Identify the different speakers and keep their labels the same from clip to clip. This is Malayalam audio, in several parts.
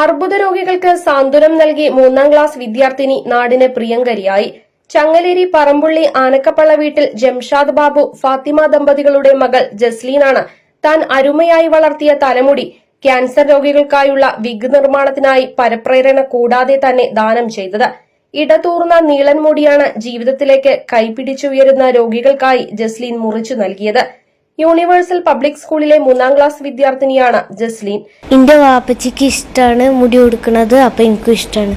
Speaker 1: അർബുദ രോഗികൾക്ക് സാന്ത്വനം നൽകി മൂന്നാം ക്ലാസ് വിദ്യാർത്ഥിനി നാടിന് പ്രിയങ്കരിയായി. ചങ്ങലേരി പറമ്പുള്ളി ആനക്കപ്പള്ള വീട്ടിൽ ജംഷാദ് ബാബു ഫാത്തിമ ദമ്പതികളുടെ മകൾ ജസ്ലീനാണ് താൻ അരുമയായി വളർത്തിയ തലമുടി. ക്യാൻസർ രോഗികൾക്കായുള്ള വിഗ് നിർമ്മാണത്തിനായി പരപ്രേരണ കൂടാതെ തന്നെ ദാനം ചെയ്തത്. ഇടതൂർന്ന നീളൻ മുടിയാണ് ജീവിതത്തിലേക്ക് കൈപിടിച്ചുയരുന്ന രോഗികൾക്കായി ജസ്ലീൻ മുറിച്ചു നൽകിയത്. യൂണിവേഴ്സൽ പബ്ലിക് സ്കൂളിലെ മൂന്നാം ക്ലാസ് വിദ്യാർത്ഥിനിയാണ് ജസ്ലീൻ.
Speaker 2: എന്റെ വാപ്പച്ചിക്ക് ഇഷ്ടമാണ് മുടി കൊടുക്കുന്നത് അപ്പം എനിക്കും ഇഷ്ടമാണ്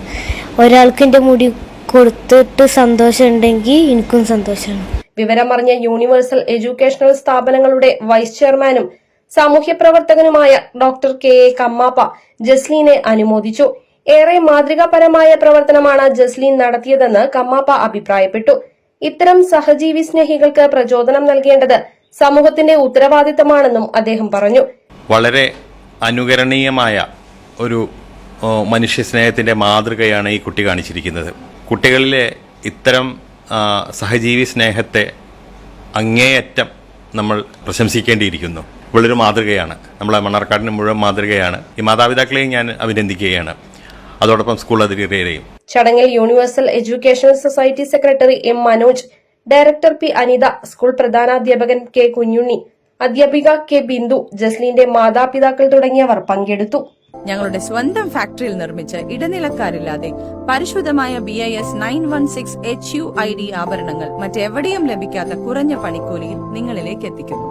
Speaker 2: ഒരാൾക്ക് എന്റെ മുടി കൊടുത്തിട്ട് സന്തോഷമുണ്ടെങ്കിൽ എനിക്കും സന്തോഷമാണ്.
Speaker 1: വിവരമറിഞ്ഞ യൂണിവേഴ്സൽ എഡ്യൂക്കേഷണൽ സ്ഥാപനങ്ങളുടെ വൈസ് ചെയർമാനും സാമൂഹ്യ പ്രവർത്തകനുമായ ഡോക്ടർ കെ എ കമ്മാപ്പ ജസ്ലീനെ അനുമോദിച്ചു. ഏറെ മാതൃകാപരമായ പ്രവർത്തനമാണ് ജസ്ലീൻ നടത്തിയതെന്ന് കമ്മാപ്പ അഭിപ്രായപ്പെട്ടു. ഇത്തരം സഹജീവി സ്നേഹികൾക്ക് പ്രചോദനം നൽകേണ്ടത് സമൂഹത്തിന്റെ ഉത്തരവാദിത്തമാണെന്നും അദ്ദേഹം പറഞ്ഞു.
Speaker 3: വളരെ അനുകരണീയമായ ഒരു മനുഷ്യസ്നേഹത്തിന്റെ മാതൃകയാണ് ഈ കുട്ടി കാണിച്ചിരിക്കുന്നത്. കുട്ടികളിലെ ഇത്തരം സഹജീവി സ്നേഹത്തെ അങ്ങേയറ്റം നമ്മൾ പ്രശംസിക്കേണ്ടിയിരിക്കുന്നു. ഇവളൊരു മാതൃകയാണ്. നമ്മളെ മണ്ണാർക്കാടിന് മുഴുവൻ മാതൃകയാണ്. ഈ മാതാപിതാക്കളെയും ഞാൻ അഭിനന്ദിക്കുകയാണ്. അതോടൊപ്പം സ്കൂൾ അധികൃതരെയും
Speaker 1: ചടങ്ങിൽ universal education society secretary M Manoj director P Anitha school പ്രധാനാധ്യാപകൻ K Kunhunni അധ്യാപിക കെ ബിന്ദു ജസ്ലിന്റെ മാതാപിതാക്കൾ തുടങ്ങിയവർ പങ്കെടുത്തു.
Speaker 4: ഞങ്ങളുടെ സ്വന്തം ഫാക്ടറിയിൽ നിർമ്മിച്ച ഇടനിലക്കാരില്ലാതെ പരിശുദ്ധമായ B I S nine one six H U I D ആഭരണങ്ങൾ മറ്റെവിടെയും ലഭിക്കാത്ത കുറഞ്ഞ പണിക്കൂലിയിൽ നിങ്ങളിലേക്ക് എത്തിക്കുന്നു.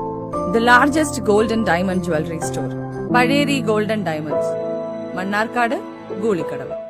Speaker 4: The largest golden diamond jewellery store Pazhery golden diamonds Mannarkkad Goolikkadavu.